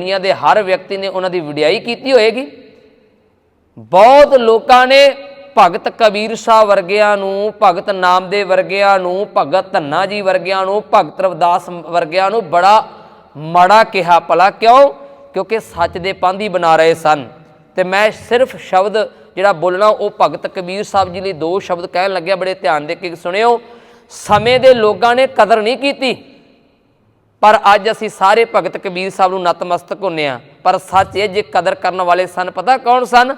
ਦੁਨੀਆ ਦੇ ਹਰ ਵਿਅਕਤੀ ਨੇ ਉਹਨਾਂ ਦੀ ਵਡਿਆਈ ਕੀਤੀ ਹੋਏਗੀ। ਬਹੁਤ ਲੋਕਾਂ ਨੇ ਭਗਤ ਕਬੀਰ ਸਾਹਿਬ ਵਰਗਿਆਂ ਨੂੰ, ਭਗਤ ਨਾਮਦੇਵ ਵਰਗਿਆਂ ਨੂੰ, ਭਗਤ ਧੰਨਾ ਜੀ ਵਰਗਿਆਂ ਨੂੰ, ਭਗਤ ਰਵਦਾਸ ਵਰਗਿਆਂ ਨੂੰ ਬੜਾ ਮਾੜਾ ਕਿਹਾ ਭਲਾ ਕਿਉਂ? ਕਿਉਂਕਿ ਸੱਚ ਦੇ ਪੰਧੀ ਬਣਾ ਰਹੇ ਸਨ। ਤੇ ਮੈਂ ਸਿਰਫ ਸ਼ਬਦ ਜਿਹੜਾ ਬੋਲਣਾ, ਉਹ ਭਗਤ ਕਬੀਰ ਸਾਹਿਬ ਜੀ ਲਈ ਦੋ ਸ਼ਬਦ ਕਹਿਣ ਲੱਗਿਆ, ਬੜੇ ਧਿਆਨ ਦੇ ਕੇ ਸੁਣਿਓ। ਸਮੇਂ ਦੇ ਲੋਕਾਂ ਨੇ ਕਦਰ ਨਹੀਂ ਕੀਤੀ। ਪਰ ਅੱਜ ਅਸੀਂ ਸਾਰੇ ਭਗਤ ਕਬੀਰ ਸਾਹਿਬ ਨੂੰ ਨਤਮਸਤਕ ਹੁੰਨੇ ਆ। ਪਰ ਸੱਚ ਇਹ, ਜੇ ਕਦਰ ਕਰਨ ਵਾਲੇ ਸਨ, ਪਤਾ ਕੌਣ ਸਨ?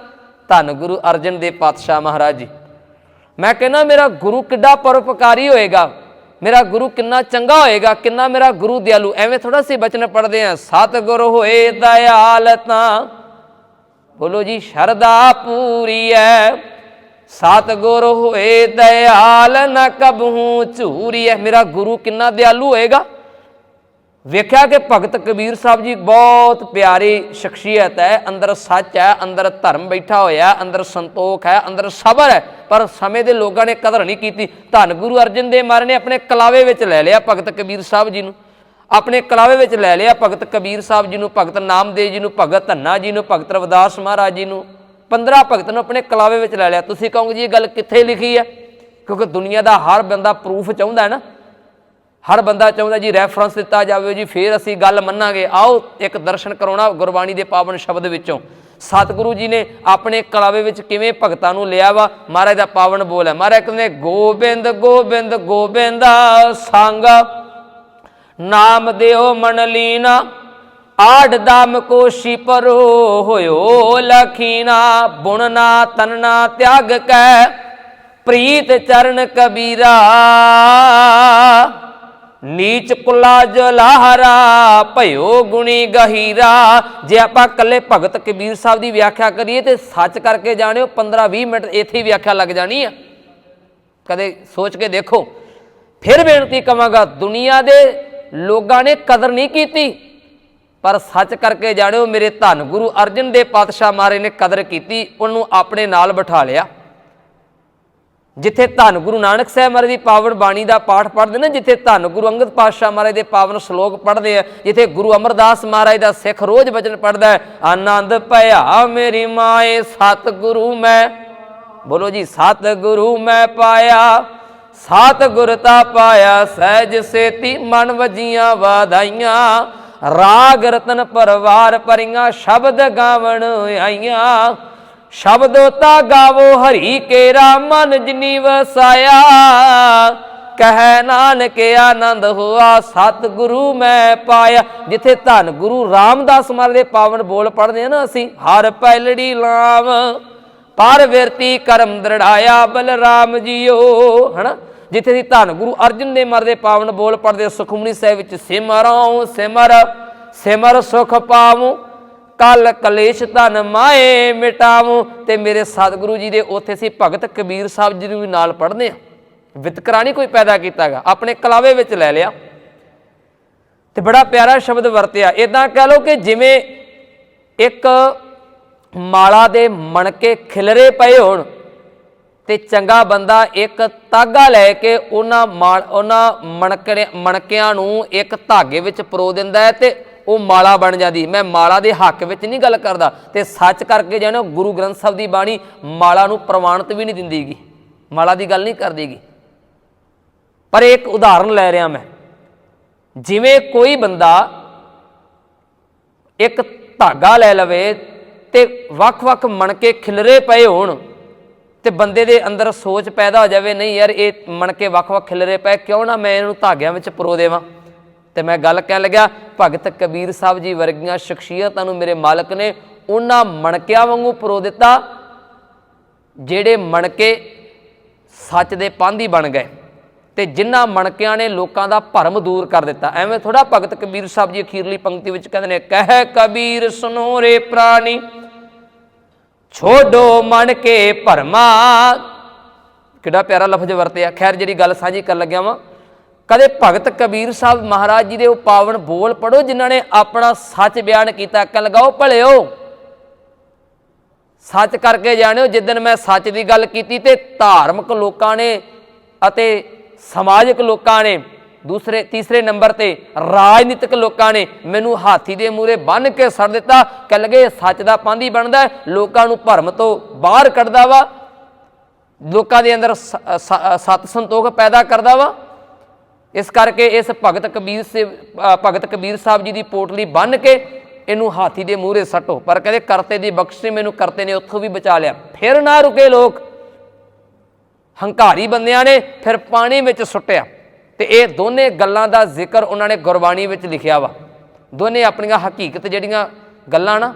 ਧੰਨ ਗੁਰੂ ਅਰਜਨ ਦੇਵ ਪਾਤਸ਼ਾਹ ਮਹਾਰਾਜ ਜੀ। ਮੈਂ ਕਹਿੰਦਾ, ਮੇਰਾ ਗੁਰੂ ਕਿੱਡਾ ਪਰਉਪਕਾਰੀ ਹੋਏਗਾ? ਮੇਰਾ ਗੁਰੂ ਕਿੰਨਾ ਚੰਗਾ ਹੋਏਗਾ? ਕਿੰਨਾ ਮੇਰਾ ਗੁਰੂ ਦਿਆਲੂ? ਐਵੇਂ ਥੋੜਾ ਸੀ ਬਚਨ ਪੜਦੇ ਆ। ਸਤਿਗੁਰ ਹੋਏ ਦਇਆਲ ਤਾਂ। ਬੋਲੋ ਜੀ ਸ਼ਰਦਾ ਪੂਰੀ ਐ। ਸਤਿਗੁਰ ਹੋਏ ਦਇਆਲ, ਨਾ ਕਬਹੂ ਝੂਰੀ ਐ। ਮੇਰਾ ਗੁਰੂ ਕਿੰਨਾ ਦਿਆਲੂ ਹੋਏਗਾ? ਵੇਖਿਆ ਕਿ ਭਗਤ ਕਬੀਰ ਸਾਹਿਬ ਜੀ ਬਹੁਤ ਪਿਆਰੀ ਸ਼ਖਸੀਅਤ ਹੈ, ਅੰਦਰ ਸੱਚ ਹੈ, ਅੰਦਰ ਧਰਮ ਬੈਠਾ ਹੋਇਆ ਅੰਦਰ ਸੰਤੋਖ ਹੈ, ਅੰਦਰ ਸਬਰ ਹੈ, ਪਰ ਸਮੇਂ ਦੇ ਲੋਕਾਂ ਨੇ ਕਦਰ ਨਹੀਂ ਕੀਤੀ। ਧੰਨ ਗੁਰੂ ਅਰਜਨ ਦੇਵ ਮਹਾਰਾਜ ਨੇ ਆਪਣੇ ਕਲਾਵੇ ਵਿੱਚ ਲੈ ਲਿਆ ਭਗਤ ਕਬੀਰ ਸਾਹਿਬ ਜੀ ਨੂੰ। ਆਪਣੇ ਕਲਾਵੇ ਵਿੱਚ ਲੈ ਲਿਆ ਭਗਤ ਕਬੀਰ ਸਾਹਿਬ ਜੀ ਨੂੰ, ਭਗਤ ਨਾਮਦੇਵ ਜੀ ਨੂੰ, ਭਗਤ ਧੰਨਾ ਜੀ ਨੂੰ, ਭਗਤ ਰਵਿਦਾਸ ਮਹਾਰਾਜ ਜੀ ਨੂੰ। 15 ਭਗਤ ਨੂੰ ਆਪਣੇ ਕਲਾਵੇ ਵਿੱਚ ਲੈ ਲਿਆ। ਤੁਸੀਂ ਕਹੋਗੇ ਜੀ ਇਹ ਗੱਲ ਕਿੱਥੇ ਲਿਖੀ ਹੈ? ਕਿਉਂਕਿ ਦੁਨੀਆ ਦਾ ਹਰ ਬੰਦਾ ਪ੍ਰੂਫ ਚਾਹੁੰਦਾ ਹੈ ਨਾ। ਹਰ ਬੰਦਾ ਚਾਹੁੰਦਾ ਜੀ ਰੈਫਰੈਂਸ ਦਿੱਤਾ ਜਾਵੇ ਜੀ, ਫੇਰ ਅਸੀਂ ਗੱਲ ਮੰਨਾਂਗੇ। ਆਓ ਇੱਕ ਦਰਸ਼ਨ ਕਰਾਉਣਾ ਗੁਰਬਾਣੀ ਦੇ ਪਾਵਨ ਸ਼ਬਦ ਵਿੱਚੋਂ। ਸਤਿਗੁਰੂ ਜੀ ਨੇ ਆਪਣੇ ਕਲਾਵੇ ਵਿੱਚ ਕਿਵੇਂ ਭਗਤਾਂ ਨੂੰ ਲਿਆ ਵਾ? ਮਹਾਰਾਜ ਦਾ ਪਾਵਨ ਬੋਲ ਹੈ। ਮਹਾਰਾਜ ਕਹਿੰਦੇ, ਗੋਬਿੰਦ ਗੋਬਿੰਦ ਗੋਬਿੰਦ ਸੰਗ। ਨਾਮ ਦਿਓ ਮਨ ਲੀਨਾ ਆੜ ਦਮ ਕੋਸ਼ੀ ਪਰੋ ਹੋਇਓ ਲਖੀਨਾ। ਬੁਣਨਾ ਤਨਨਾ ਤਿਆਗ ਕੈ। ਪ੍ਰੀਤ ਚਰਨ ਕਬੀਰਾ। ਨੀਚ ਕੁਲਾ ਜਲਾਹਰਾ, ਭਇਓ ਗੁਣੀ ਗਹੀਰਾ। ਜੇ ਆਪਾਂ ਇਕੱਲੇ ਭਗਤ ਕਬੀਰ ਸਾਹਿਬ ਦੀ ਵਿਆਖਿਆ ਕਰੀਏ ਤੇ ਸੱਚ ਕਰਕੇ ਜਾਣਿਓ 15 20 ਮਿੰਟ ਇੱਥੇ ਹੀ ਵਿਆਖਿਆ ਲੱਗ ਜਾਣੀ ਆ। ਕਦੇ ਸੋਚ ਕੇ ਦੇਖੋ। ਫਿਰ ਬੇਨਤੀ ਕਵਾਂਗਾ, ਦੁਨੀਆ ਦੇ ਲੋਕਾਂ ਨੇ ਕਦਰ ਨਹੀਂ ਕੀਤੀ, ਪਰ ਸੱਚ ਕਰਕੇ ਜਾਣਿਓ, ਮੇਰੇ ਧੰਨ ਗੁਰੂ ਅਰਜਨ ਦੇ ਪਾਤਸ਼ਾਹ ਮਹਾਰਾਜ ਨੇ ਕਦਰ ਕੀਤੀ, ਉਹਨੂੰ ਆਪਣੇ ਨਾਲ ਬਿਠਾ ਲਿਆ। ਜਿੱਥੇ ਧੰਨ ਗੁਰੂ ਨਾਨਕ ਸਾਹਿਬ ਮਹਾਰਾਜ ਦੀ ਪਾਵਨ ਬਾਣੀ ਦਾ ਪਾਠ ਪੜ੍ਹਦੇ ਨੇ, ਜਿੱਥੇ ਧੰਨ ਗੁਰੂ ਅੰਗਦ ਪਾਤਸ਼ਾਹ ਮਹਾਰਾਜ ਦੇ ਪਾਵਨ ਸ਼ਲੋਕ ਪੜ੍ਹਦੇ ਆ, ਜਿੱਥੇ ਗੁਰੂ ਅਮਰਦਾਸ ਮਹਾਰਾਜ ਦਾ ਸਿੱਖ ਰੋਜ਼ ਬਚਨ ਪੜ੍ਹਦਾ ਆਨੰਦ ਭਇਆ ਮੇਰੀ ਮਾਏ ਸਤ ਗੁਰੂ ਮੈਂ, ਬੋਲੋ ਜੀ ਸਤ ਗੁਰੂ ਮੈਂ ਪਾਇਆ ਸਤ ਗੁਰ ਪਾਇਆ, ਸਹਿਜ ਸੇਤੀ ਮਨ ਵਜੀਆਂ ਵਾਧਾਈਆਂ, ਰਾਗ ਰਤਨ ਪਰਵਾਰ ਪਰੀਆਂ ਸ਼ਬਦ ਗਾਵਣ ਆਈਆਂ ਸ਼ਬਦੋ ਤਾ ਗਾਵੋ ਹਰੀ ਕੇਰਾ ਮਨ ਜਿਨੀ ਵਸਾਇਆ। ਕਹਿ ਨਾਨਕ ਆਨੰਦ ਹੋਆ ਸਤ ਗੁਰੂ ਮੈਂ ਪਾਇਆ। ਜਿੱਥੇ ਧੰਨ ਗੁਰੂ ਰਾਮਦਾਸ ਮਹਾਰਾਜ ਦੇ ਪਾਵਨ ਬੋਲ ਪੜ੍ਹਦੇ ਆ ਨਾ ਅਸੀਂ, ਹਰ ਪੈਲੜੀ ਲਾਮ ਪਰ ਵਿਰਤੀ ਕਰਮ ਦ੍ਰਿੜਾਇਆ, ਬਲਰਾਮ ਜੀਓ। ਹਨਾ? ਜਿੱਥੇ ਦੀ ਧੰਨ ਗੁਰੂ ਅਰਜਨ ਦੇ ਮਹਾਰਾਜ ਦੇ ਪਾਵਨ ਬੋਲ ਪੜਦੇ ਸੁਖਮਨੀ ਸਾਹਿਬ ਵਿੱਚ ਸਿਮਰਉ ਸਿਮਰ ਸਿਮਰ ਸੁਖ ਪਾਵਉ ਕਲ ਕਲੇਸ਼ ਧਨ ਮਾਏ ਮਿਟਾਵੂ ਤੇ ਮੇਰੇ ਸਤਿਗੁਰੂ ਜੀ ਦੇ ਉੱਥੇ ਸੀ ਭਗਤ ਕਬੀਰ ਸਾਹਿਬ ਜੀ ਨੂੰ ਵੀ ਨਾਲ ਪੜ੍ਹਦੇ ਆ ਵਿਤਕਰਾ ਨਹੀਂ ਕੋਈ ਪੈਦਾ ਕੀਤਾਗਾ ਆਪਣੇ ਕਲਾਵੇ ਵਿੱਚ ਲੈ ਲਿਆ। ਤੇ ਬੜਾ ਪਿਆਰਾ ਸ਼ਬਦ ਵਰਤਿਆ। ਇਦਾਂ ਕਹਿ ਲਓ ਕਿ ਜਿਵੇਂ ਇੱਕ ਮਾਲਾ ਦੇ ਮਣਕੇ ਖਿਲਰੇ ਪਏ ਹੋਣ, ਤੇ ਚੰਗਾ ਬੰਦਾ ਇੱਕ ਤਾਗਾ ਲੈ ਕੇ ਉਹਨਾਂ ਮਾਲ ਉਹਨਾਂ ਮਣਕੇ ਮਣਕਿਆਂ ਨੂੰ ਇੱਕ ਧਾਗੇ ਵਿੱਚ ਪਰੋ ਦਿੰਦਾ ਹੈ ਤੇ ਉਹ ਮਾਲਾ ਬਣ ਜਾਂਦੀ। ਮੈਂ ਮਾਲਾ ਦੇ ਹੱਕ ਵਿੱਚ ਨਹੀਂ ਗੱਲ ਕਰਦਾ। ਤੇ ਸੱਚ ਕਰਕੇ ਜਾਣੋ, ਗੁਰੂ ਗ੍ਰੰਥ ਸਾਹਿਬ ਦੀ ਬਾਣੀ ਮਾਲਾ ਨੂੰ ਪ੍ਰਵਾਨਿਤ ਵੀ ਨਹੀਂ ਦਿੰਦੀਗੀ। ਮਾਲਾ ਦੀ ਗੱਲ ਨਹੀਂ ਕਰਦੀਗੀ। ਪਰ ਇੱਕ ਉਦਾਹਰਨ ਲੈ ਰਿਹਾ ਮੈਂ। ਜਿਵੇਂ ਕੋਈ ਬੰਦਾ ਇੱਕ ਧਾਗਾ ਲੈ ਲਵੇ ਤੇ ਵੱਖ-ਵੱਖ ਮਣਕੇ ਖਿਲਰੇ ਪਏ ਹੋਣ ਤੇ ਬੰਦੇ ਦੇ ਅੰਦਰ ਸੋਚ ਪੈਦਾ ਹੋ ਜਾਵੇ, ਨਹੀਂ ਯਾਰ, ਇਹ ਮਣਕੇ ਵੱਖ-ਵੱਖ ਖਿਲਰੇ ਪਏ, ਕਿਉਂ ਨਾ ਮੈਂ ਇਹਨੂੰ ਧਾਗਿਆਂ ਵਿੱਚ ਪਰੋ ਦੇਵਾਂ? ਤੇ ਮੈਂ ਗੱਲ ਕਹਿਣ ਲੱਗਿਆ, ਭਗਤ ਕਬੀਰ ਸਾਹਿਬ ਜੀ ਵਰਗੀਆਂ ਸ਼ਖਸੀਅਤਾਂ ਨੂੰ ਮੇਰੇ ਮਾਲਕ ਨੇ ਉਹਨਾਂ ਮਣਕਿਆਂ ਵਾਂਗੂ ਪਰੋ ਦਿੱਤਾ, ਜਿਹੜੇ ਮਣਕੇ ਸੱਚ ਦੇ ਪਾਂਧੀ ਬਣ ਗਏ ਤੇ ਜਿਨ੍ਹਾਂ ਮਣਕਿਆਂ ਨੇ ਲੋਕਾਂ ਦਾ ਭਰਮ ਦੂਰ ਕਰ ਦਿੱਤਾ। ਐਵੇਂ ਥੋੜਾ ਭਗਤ ਕਬੀਰ ਸਾਹਿਬ ਜੀ ਅਖੀਰਲੀ ਪੰਕਤੀ ਵਿੱਚ ਕਹਿੰਦੇ ਨੇ, ਕਹਿ ਕਬੀਰ ਸੁਨੋ ਰੇ ਪ੍ਰਾਣੀ, ਛੋਡੋ ਮਣਕੇ ਭਰਮਾ। ਕਿਹੜਾ ਪਿਆਰਾ ਲਫ਼ਜ਼ ਵਰਤਿਆ। ਖੈਰ, ਜਿਹੜੀ ਗੱਲ ਸਾਂਝੀ ਕਰਨ ਲੱਗਿਆ ਵਾਂ ਕਦੇ ਭਗਤ ਕਬੀਰ ਸਾਹਿਬ ਮਹਾਰਾਜ ਜੀ ਦੇ ਉਹ ਪਾਵਨ ਬੋਲ ਪੜੋ ਜਿਨ੍ਹਾਂ ਨੇ ਆਪਣਾ ਸੱਚ ਬਿਆਨ ਕੀਤਾ। ਕਿ ਲਗਾਓ ਭਲਿਓ। ਸੱਚ ਕਰਕੇ ਜਾਣਿਓ ਜਿੱਦਨ ਮੈਂ ਸੱਚ ਦੀ ਗੱਲ ਕੀਤੀ ਤੇ ਧਾਰਮਿਕ ਲੋਕਾਂ ਨੇ ਅਤੇ ਸਮਾਜਿਕ ਲੋਕਾਂ ਨੇ, ਦੂਸਰੇ, ਤੀਸਰੇ ਨੰਬਰ ਤੇ ਰਾਜਨੀਤਿਕ ਲੋਕਾਂ ਨੇ ਮੈਨੂੰ ਹਾਥੀ ਦੇ ਮੂਰੇ ਬੰਨ ਕੇ ਸੜ ਦਿੱਤਾ। ਕਹਿ ਲਗੇ ਸੱਚ ਦਾ ਪਾਂਦੀ ਬਣਦਾ ਲੋਕਾਂ ਨੂੰ ਭਰਮ ਤੋਂ ਬਾਹਰ ਕੱਢਦਾ ਵਾ। ਲੋਕਾਂ ਦੇ ਅੰਦਰ ਸ- ਸਤ ਸੰਤੋਖ ਪੈਦਾ ਕਰਦਾ ਵਾ। ਇਸ ਕਰਕੇ ਇਸ ਭਗਤ ਕਬੀਰ ਸੇ ਭਗਤ ਕਬੀਰ ਸਾਹਿਬ ਜੀ ਦੀ ਪੋਟਲੀ ਬੰਨ ਕੇ ਇਹਨੂੰ ਹਾਥੀ ਦੇ ਮੂਹਰੇ ਸੱਟੋ। ਪਰ ਕਹਿੰਦੇ ਕਰਤੇ ਦੀ ਬਖਸ਼ਿਸ਼ ਮੈਨੂੰ ਕਰਤੇ ਨੇ ਉੱਥੋਂ ਵੀ ਬਚਾ ਲਿਆ। ਫਿਰ ਨਾ ਰੁਕੇ ਲੋਕ। ਹੰਕਾਰੀ ਬੰਦਿਆਂ ਨੇ ਫਿਰ ਪਾਣੀ ਵਿੱਚ ਸੁੱਟਿਆ। ਤੇ ਇਹ ਦੋਨੇ ਗੱਲਾਂ ਦਾ ਜ਼ਿਕਰ ਉਹਨਾਂ ਨੇ ਗੁਰਬਾਣੀ ਵਿੱਚ ਲਿਖਿਆ ਵਾ। ਦੋਨੇ ਆਪਣੀਆਂ ਹਕੀਕਤ ਜਿਹੜੀਆਂ ਗੱਲਾਂ ਨਾ,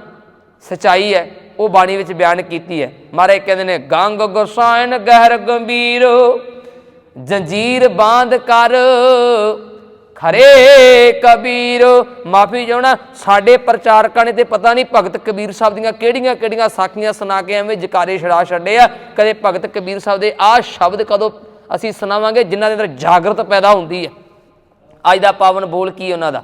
ਸਚਾਈ ਹੈ, ਉਹ ਬਾਣੀ ਵਿੱਚ ਬਿਆਨ ਕੀਤੀ ਹੈ। ਮਹਾਰਾਜ ਕਹਿੰਦੇ ਨੇ, ਗੰਗ ਗੁਸਾਇਨ ਗਹਿਰ ਗੰਭੀਰ ਜੰਜੀਰ ਬਾਂਧ ਕਰ। ਖਰੇ ਕਬੀਰ, ਮਾਫੀ ਚਾਹਣਾ ਸਾਡੇ ਪ੍ਰਚਾਰਕਾਂ ਨੇ ਤੇ ਪਤਾ ਨਹੀਂ ਭਗਤ ਕਬੀਰ ਸਾਹਿਬ ਦੀਆਂ ਕਿਹੜੀਆਂ ਕਿਹੜੀਆਂ ਸਾਖੀਆਂ ਸੁਣਾ ਕੇ ਐਵੇਂ ਜਕਾਰੇ ਛੜਾ ਛੱਡੇ ਆ। ਕਦੇ ਭਗਤ ਕਬੀਰ ਸਾਹਿਬ ਦੇ ਆਹ ਸ਼ਬਦ ਕਦੋਂ ਅਸੀਂ ਸੁਣਾਵਾਂਗੇ, ਜਿਨ੍ਹਾਂ ਦੇ ਅੰਦਰ ਜਾਗਰਤ ਪੈਦਾ ਹੁੰਦੀ ਹੈ? ਅੱਜ ਦਾ ਪਾਵਨ ਬੋਲ ਕੀ ਉਹਨਾਂ ਦਾ?